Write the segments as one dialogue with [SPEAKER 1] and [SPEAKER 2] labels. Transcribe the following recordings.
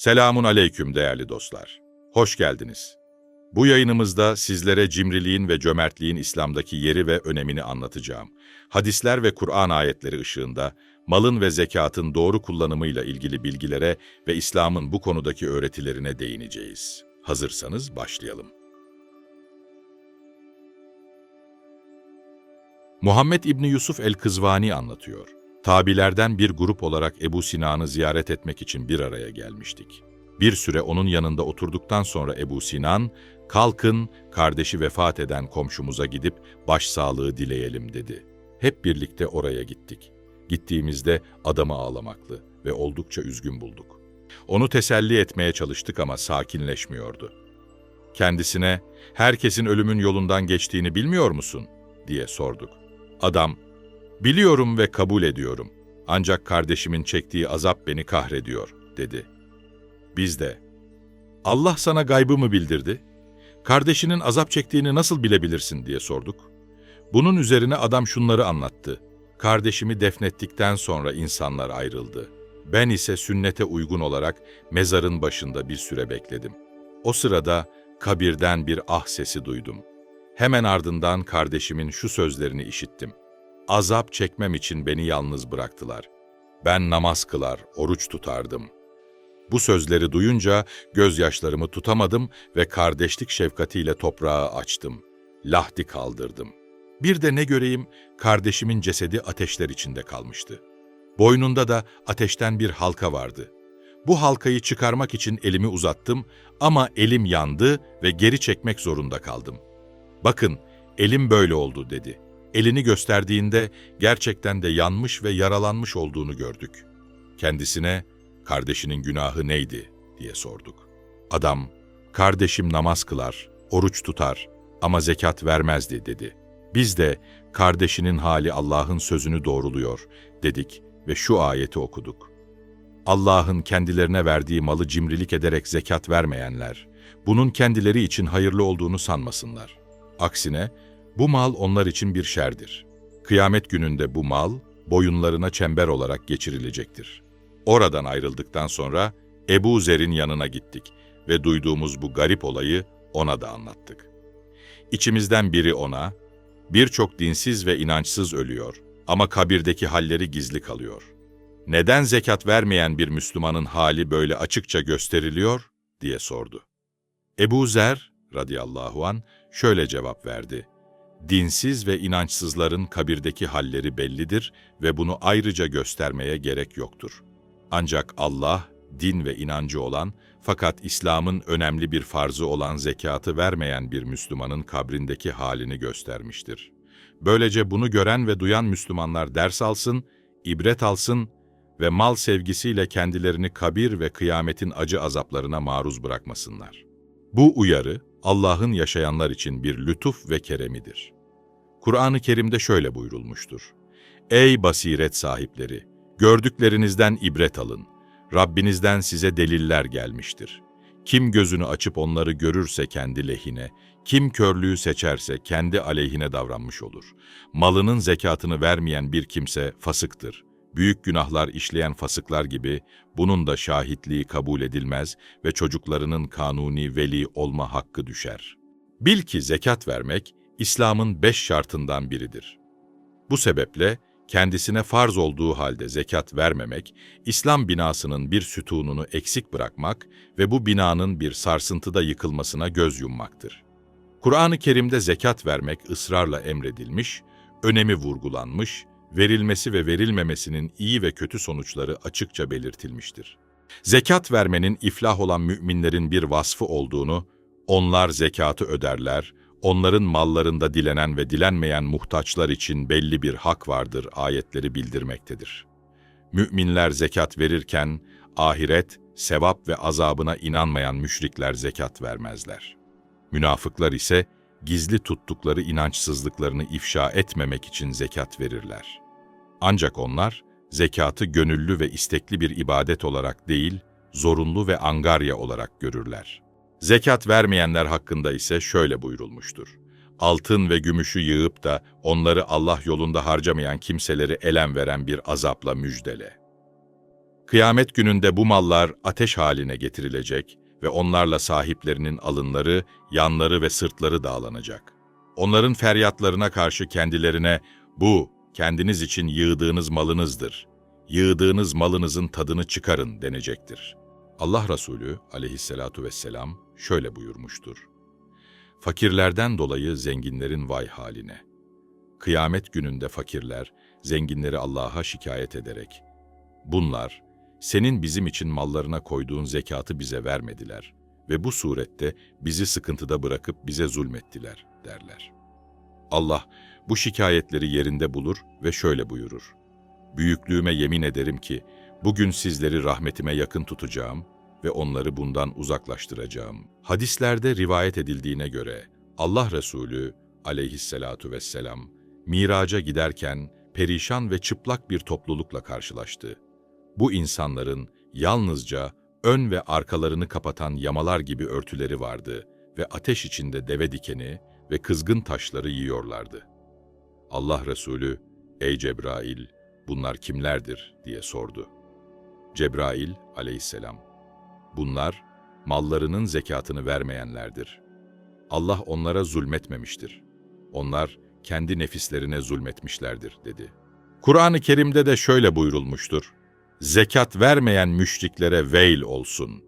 [SPEAKER 1] Selamun aleyküm değerli dostlar. Hoş geldiniz. Bu yayınımızda sizlere cimriliğin ve cömertliğin İslam'daki yeri ve önemini anlatacağım. Hadisler ve Kur'an ayetleri ışığında malın ve zekatın doğru kullanımıyla ilgili bilgilere ve İslam'ın bu konudaki öğretilerine değineceğiz. Hazırsanız başlayalım. Muhammed İbni Yusuf el-Kızvani anlatıyor. Tabilerden bir grup olarak Ebu Sina'nı ziyaret etmek için bir araya gelmiştik. Bir süre onun yanında oturduktan sonra Ebu Sinan, kalkın kardeşi vefat eden komşumuza gidip başsağlığı dileyelim dedi. Hep birlikte oraya gittik. Gittiğimizde adamı ağlamaklı ve oldukça üzgün bulduk. Onu teselli etmeye çalıştık ama sakinleşmiyordu. Kendisine, herkesin ölümün yolundan geçtiğini bilmiyor musun? diye sorduk. Adam, Biliyorum ve kabul ediyorum. Ancak kardeşimin çektiği azap beni kahrediyor, dedi. Biz de, Allah sana gaybı mı bildirdi? Kardeşinin azap çektiğini nasıl bilebilirsin diye sorduk. Bunun üzerine adam şunları anlattı. Kardeşimi defnettikten sonra insanlar ayrıldı. Ben ise sünnete uygun olarak mezarın başında bir süre bekledim. O sırada kabirden bir ah sesi duydum. Hemen ardından kardeşimin şu sözlerini işittim. Azap çekmem için beni yalnız bıraktılar. Ben namaz kılar, oruç tutardım. Bu sözleri duyunca gözyaşlarımı tutamadım ve kardeşlik şefkatiyle toprağı açtım. Lahdi kaldırdım. Bir de ne göreyim, kardeşimin cesedi ateşler içinde kalmıştı. Boynunda da ateşten bir halka vardı. Bu halkayı çıkarmak için elimi uzattım ama elim yandı ve geri çekmek zorunda kaldım. Bakın, elim böyle oldu dedi.'' Elini gösterdiğinde gerçekten de yanmış ve yaralanmış olduğunu gördük. Kendisine kardeşinin günahı neydi diye sorduk. Adam, kardeşim namaz kılar, oruç tutar ama zekat vermezdi dedi. Biz de kardeşinin hali Allah'ın sözünü doğruluyor dedik ve şu ayeti okuduk. Allah'ın kendilerine verdiği malı cimrilik ederek zekat vermeyenler, bunun kendileri için hayırlı olduğunu sanmasınlar. Aksine bu mal onlar için bir şerdir. Kıyamet gününde bu mal boyunlarına çember olarak geçirilecektir. Oradan ayrıldıktan sonra Ebu Zer'in yanına gittik ve duyduğumuz bu garip olayı ona da anlattık. İçimizden biri ona, birçok dinsiz ve inançsız ölüyor ama kabirdeki halleri gizli kalıyor. Neden zekat vermeyen bir Müslümanın hali böyle açıkça gösteriliyor diye sordu. Ebu Zer radıyallahu an şöyle cevap verdi dinsiz ve inançsızların kabirdeki halleri bellidir ve bunu ayrıca göstermeye gerek yoktur. Ancak Allah, din ve inancı olan fakat İslam'ın önemli bir farzı olan zekatı vermeyen bir Müslümanın kabrindeki halini göstermiştir. Böylece bunu gören ve duyan Müslümanlar ders alsın, ibret alsın ve mal sevgisiyle kendilerini kabir ve kıyametin acı azaplarına maruz bırakmasınlar. Bu uyarı, Allah'ın yaşayanlar için bir lütuf ve keremidir. Kur'an-ı Kerim'de şöyle buyurulmuştur. Ey basiret sahipleri! Gördüklerinizden ibret alın. Rabbinizden size deliller gelmiştir. Kim gözünü açıp onları görürse kendi lehine, kim körlüğü seçerse kendi aleyhine davranmış olur. Malının zekatını vermeyen bir kimse fasıktır. Büyük günahlar işleyen fasıklar gibi bunun da şahitliği kabul edilmez ve çocuklarının kanuni veli olma hakkı düşer. Bil ki zekat vermek, İslam'ın beş şartından biridir. Bu sebeple kendisine farz olduğu halde zekat vermemek, İslam binasının bir sütununu eksik bırakmak ve bu binanın bir sarsıntıda yıkılmasına göz yummaktır. Kur'an-ı Kerim'de zekat vermek ısrarla emredilmiş, önemi vurgulanmış, verilmesi ve verilmemesinin iyi ve kötü sonuçları açıkça belirtilmiştir. Zekat vermenin iflah olan müminlerin bir vasfı olduğunu, onlar zekatı öderler, onların mallarında dilenen ve dilenmeyen muhtaçlar için belli bir hak vardır ayetleri bildirmektedir. Müminler zekat verirken ahiret, sevap ve azabına inanmayan müşrikler zekat vermezler. Münafıklar ise gizli tuttukları inançsızlıklarını ifşa etmemek için zekat verirler. Ancak onlar zekatı gönüllü ve istekli bir ibadet olarak değil, zorunlu ve angarya olarak görürler.'' Zekat vermeyenler hakkında ise şöyle buyurulmuştur. Altın ve gümüşü yığıp da onları Allah yolunda harcamayan kimseleri elem veren bir azapla müjdele. Kıyamet gününde bu mallar ateş haline getirilecek ve onlarla sahiplerinin alınları, yanları ve sırtları dağlanacak. Onların feryatlarına karşı kendilerine bu kendiniz için yığdığınız malınızdır. Yığdığınız malınızın tadını çıkarın denecektir. Allah Resulü aleyhissalatu vesselam şöyle buyurmuştur. Fakirlerden dolayı zenginlerin vay haline. Kıyamet gününde fakirler, zenginleri Allah'a şikayet ederek, bunlar, senin bizim için mallarına koyduğun zekatı bize vermediler ve bu surette bizi sıkıntıda bırakıp bize zulmettiler, derler. Allah bu şikayetleri yerinde bulur ve şöyle buyurur. Büyüklüğüme yemin ederim ki, bugün sizleri rahmetime yakın tutacağım ve onları bundan uzaklaştıracağım. Hadislerde rivayet edildiğine göre Allah Resulü aleyhisselatu vesselam miraca giderken perişan ve çıplak bir toplulukla karşılaştı. Bu insanların yalnızca ön ve arkalarını kapatan yamalar gibi örtüleri vardı ve ateş içinde deve dikeni ve kızgın taşları yiyorlardı. Allah Resulü, ''Ey Cebrail, bunlar kimlerdir?'' diye sordu. Cebrail aleyhisselam, ''Bunlar mallarının zekatını vermeyenlerdir. Allah onlara zulmetmemiştir. Onlar kendi nefislerine zulmetmişlerdir.'' dedi. Kur'an-ı Kerim'de de şöyle buyurulmuştur. Zekat vermeyen müşriklere veil olsun.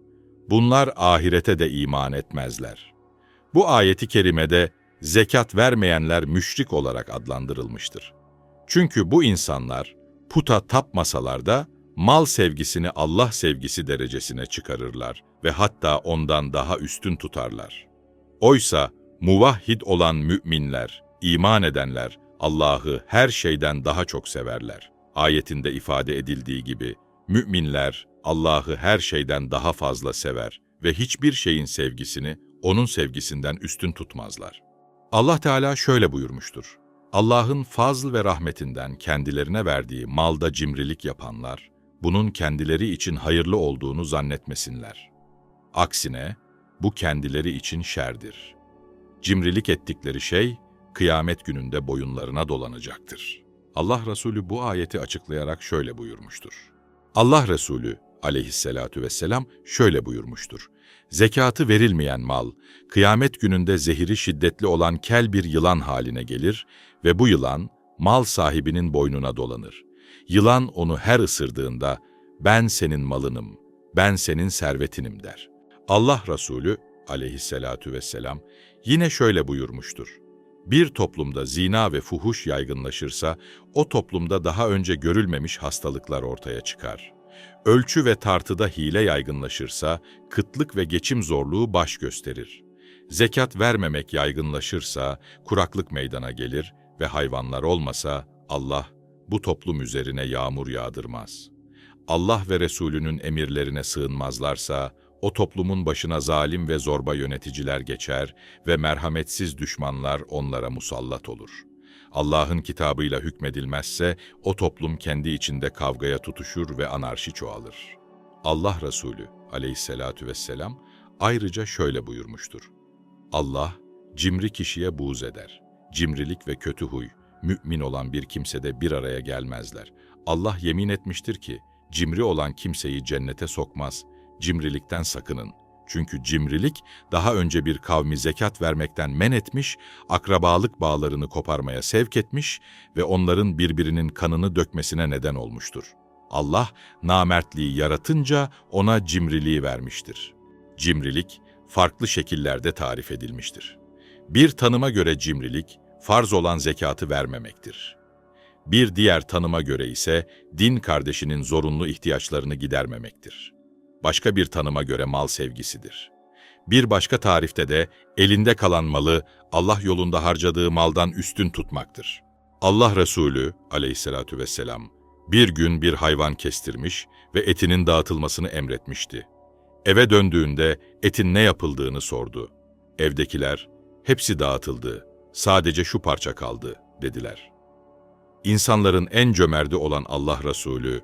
[SPEAKER 1] Bunlar ahirete de iman etmezler. Bu ayeti kerimede zekat vermeyenler müşrik olarak adlandırılmıştır. Çünkü bu insanlar puta tapmasalar da mal sevgisini Allah sevgisi derecesine çıkarırlar ve hatta ondan daha üstün tutarlar. Oysa muvahhid olan müminler, iman edenler Allah'ı her şeyden daha çok severler. Ayetinde ifade edildiği gibi müminler Allah'ı her şeyden daha fazla sever ve hiçbir şeyin sevgisini onun sevgisinden üstün tutmazlar. Allah Teala şöyle buyurmuştur. Allah'ın fazl ve rahmetinden kendilerine verdiği malda cimrilik yapanlar, bunun kendileri için hayırlı olduğunu zannetmesinler. Aksine, bu kendileri için şerdir. Cimrilik ettikleri şey, kıyamet gününde boyunlarına dolanacaktır. Allah Resulü bu ayeti açıklayarak şöyle buyurmuştur. Allah Resulü aleyhissalatu vesselam şöyle buyurmuştur. Zekatı verilmeyen mal, kıyamet gününde zehiri şiddetli olan kel bir yılan haline gelir ve bu yılan mal sahibinin boynuna dolanır. Yılan onu her ısırdığında, ben senin malınım, ben senin servetinim der. Allah Resulü aleyhissalatu vesselam yine şöyle buyurmuştur. Bir toplumda zina ve fuhuş yaygınlaşırsa, o toplumda daha önce görülmemiş hastalıklar ortaya çıkar. Ölçü ve tartıda hile yaygınlaşırsa, kıtlık ve geçim zorluğu baş gösterir. Zekat vermemek yaygınlaşırsa, kuraklık meydana gelir ve hayvanlar olmasa, Allah bu toplum üzerine yağmur yağdırmaz. Allah ve Resulünün emirlerine sığınmazlarsa, o toplumun başına zalim ve zorba yöneticiler geçer ve merhametsiz düşmanlar onlara musallat olur. Allah'ın kitabıyla hükmedilmezse o toplum kendi içinde kavgaya tutuşur ve anarşi çoğalır. Allah Resulü aleyhissalatu vesselam ayrıca şöyle buyurmuştur. Allah cimri kişiye buğz eder. Cimrilik ve kötü huy, mümin olan bir kimsede bir araya gelmezler. Allah yemin etmiştir ki, cimri olan kimseyi cennete sokmaz, cimrilikten sakının. Çünkü cimrilik daha önce bir kavmi zekat vermekten men etmiş, akrabalık bağlarını koparmaya sevk etmiş ve onların birbirinin kanını dökmesine neden olmuştur. Allah namertliği yaratınca ona cimriliği vermiştir. Cimrilik farklı şekillerde tarif edilmiştir. Bir tanıma göre cimrilik, farz olan zekatı vermemektir. Bir diğer tanıma göre ise din kardeşinin zorunlu ihtiyaçlarını gidermemektir başka bir tanıma göre mal sevgisidir. Bir başka tarifte de elinde kalan malı Allah yolunda harcadığı maldan üstün tutmaktır. Allah Resulü aleyhissalatü vesselam bir gün bir hayvan kestirmiş ve etinin dağıtılmasını emretmişti. Eve döndüğünde etin ne yapıldığını sordu. Evdekiler, hepsi dağıtıldı, sadece şu parça kaldı, dediler. İnsanların en cömerdi olan Allah Resulü,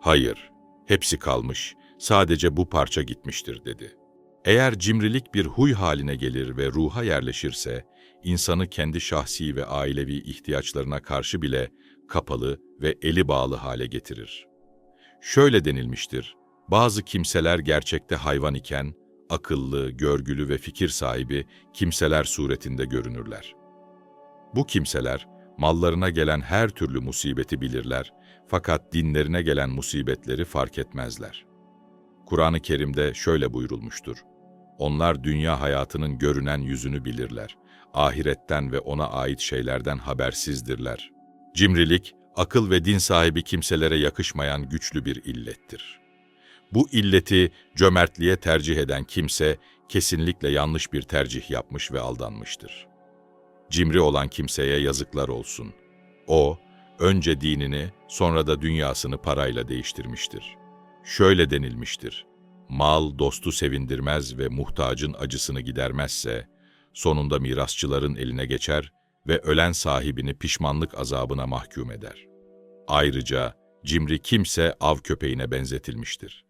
[SPEAKER 1] hayır, hepsi kalmış, sadece bu parça gitmiştir dedi. Eğer cimrilik bir huy haline gelir ve ruha yerleşirse, insanı kendi şahsi ve ailevi ihtiyaçlarına karşı bile kapalı ve eli bağlı hale getirir. Şöyle denilmiştir. Bazı kimseler gerçekte hayvan iken, akıllı, görgülü ve fikir sahibi kimseler suretinde görünürler. Bu kimseler, mallarına gelen her türlü musibeti bilirler fakat dinlerine gelen musibetleri fark etmezler. Kur'an-ı Kerim'de şöyle buyurulmuştur. Onlar dünya hayatının görünen yüzünü bilirler. Ahiretten ve ona ait şeylerden habersizdirler. Cimrilik, akıl ve din sahibi kimselere yakışmayan güçlü bir illettir. Bu illeti cömertliğe tercih eden kimse kesinlikle yanlış bir tercih yapmış ve aldanmıştır. Cimri olan kimseye yazıklar olsun. O, önce dinini, sonra da dünyasını parayla değiştirmiştir. Şöyle denilmiştir. Mal dostu sevindirmez ve muhtacın acısını gidermezse, sonunda mirasçıların eline geçer ve ölen sahibini pişmanlık azabına mahkum eder. Ayrıca cimri kimse av köpeğine benzetilmiştir.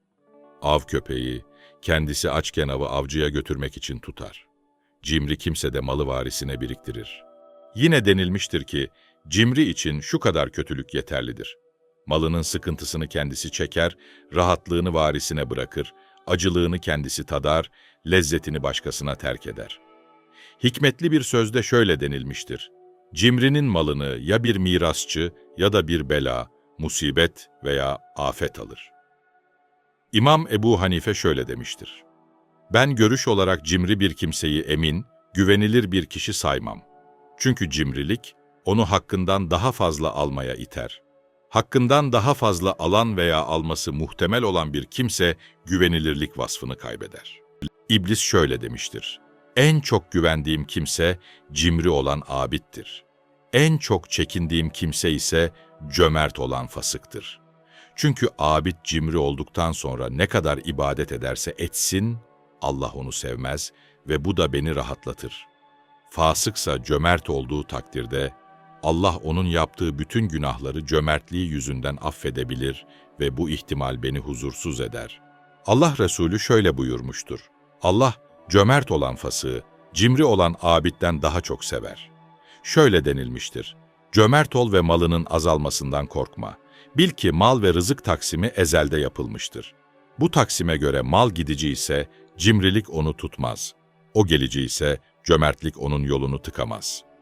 [SPEAKER 1] Av köpeği, kendisi açken avı avcıya götürmek için tutar. Cimri kimse de malı varisine biriktirir. Yine denilmiştir ki, cimri için şu kadar kötülük yeterlidir. Malının sıkıntısını kendisi çeker, rahatlığını varisine bırakır, acılığını kendisi tadar, lezzetini başkasına terk eder. Hikmetli bir sözde şöyle denilmiştir. Cimrinin malını ya bir mirasçı ya da bir bela, musibet veya afet alır. İmam Ebu Hanife şöyle demiştir. Ben görüş olarak cimri bir kimseyi emin, güvenilir bir kişi saymam. Çünkü cimrilik, onu hakkından daha fazla almaya iter. Hakkından daha fazla alan veya alması muhtemel olan bir kimse güvenilirlik vasfını kaybeder. İblis şöyle demiştir. En çok güvendiğim kimse cimri olan abittir. En çok çekindiğim kimse ise cömert olan fasıktır. Çünkü abid cimri olduktan sonra ne kadar ibadet ederse etsin, Allah onu sevmez ve bu da beni rahatlatır. Fasıksa cömert olduğu takdirde Allah onun yaptığı bütün günahları cömertliği yüzünden affedebilir ve bu ihtimal beni huzursuz eder. Allah Resulü şöyle buyurmuştur. Allah cömert olan fasığı, cimri olan abitten daha çok sever. Şöyle denilmiştir. Cömert ol ve malının azalmasından korkma. Bil ki mal ve rızık taksimi ezelde yapılmıştır. Bu taksime göre mal gidici ise cimrilik onu tutmaz. O gelici ise cömertlik onun yolunu tıkamaz.''